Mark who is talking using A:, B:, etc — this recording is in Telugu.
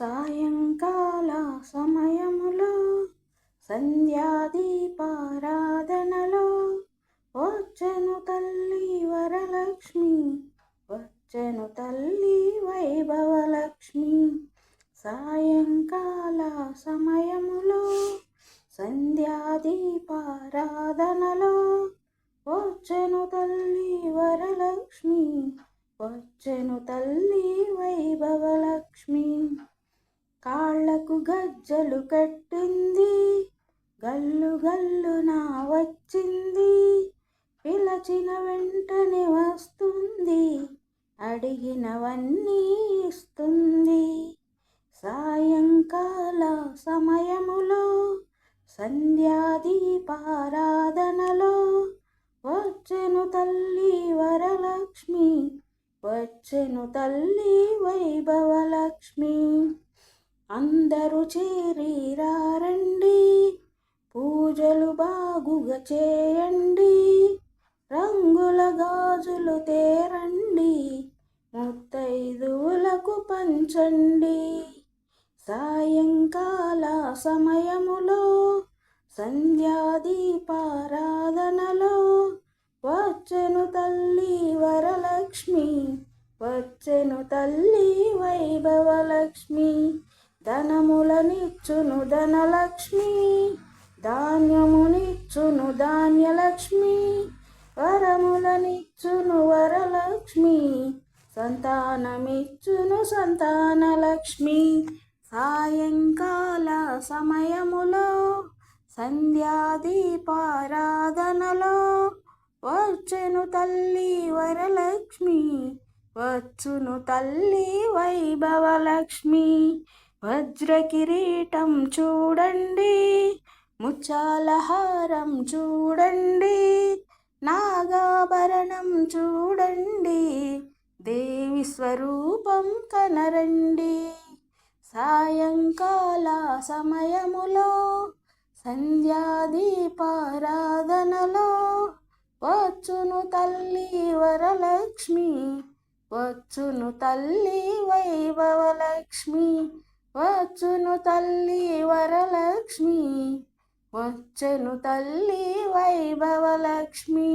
A: సాయంకాల సమయములో సంధ్యాదీపారాధనలో వచ్చెను తల్లి వరలక్ష్మి వచ్చెను తల్లి వైభవలక్ష్మి. సాయంకాల సమయములో సంధ్యాదీపారాధనలో వచ్చెను తల్లి వరలక్ష్మి వచ్చెను తల్లి వైభవలక్ష్మి. కాళ్ళకు గజ్జలు కట్టింది. గల్లు గల్లు నా వచ్చింది. పిలచిన వెంటనే వస్తుంది. అడిగినవన్నీ ఇస్తుంది. సాయంకాల సమయములో సంధ్యాదీపారాధనలో వచ్చెను తల్లి వరలక్ష్మి వచ్చెను తల్లి వైభవలక్ష్మి. అందరూ చేరిరారండి. పూజలు బాగుగా చేయండి. రంగుల గాజులు తేరండి. ముత్తైదువులకు పంచండి. సాయంకాల సమయములో సంధ్యాదీపారాధనలో వచ్చెను తల్లి వరలక్ష్మి వచ్చెను తల్లి వైభవలక్ష్మి ధనములనిచ్చును ధనలక్ష్మి ధాన్యమునిచ్చును ధాన్యలక్ష్మి వరములనిచ్చును వరలక్ష్మి సంతానమిచ్చును సంతానలక్ష్మి. సాయంకాల సమయములో సంధ్యాదీపారాధనలో వచ్చెను తల్లి వరలక్ష్మి వచ్చును తల్లి వైభవలక్ష్మి. వజ్రకిరీటం చూడండి ముచ్చాలహారం చూడండి నాగాభరణం చూడండి దేవి స్వరూపం కనరండి. సాయంకాల సమయములో సంధ్యాదీపారాధనలో వచ్చును తల్లి వరలక్ష్మి వచ్చును తల్లి వైభవలక్ష్మి వచ్చును తల్లి వరలక్ష్మి వచ్చును తల్లి వైభవలక్ష్మి.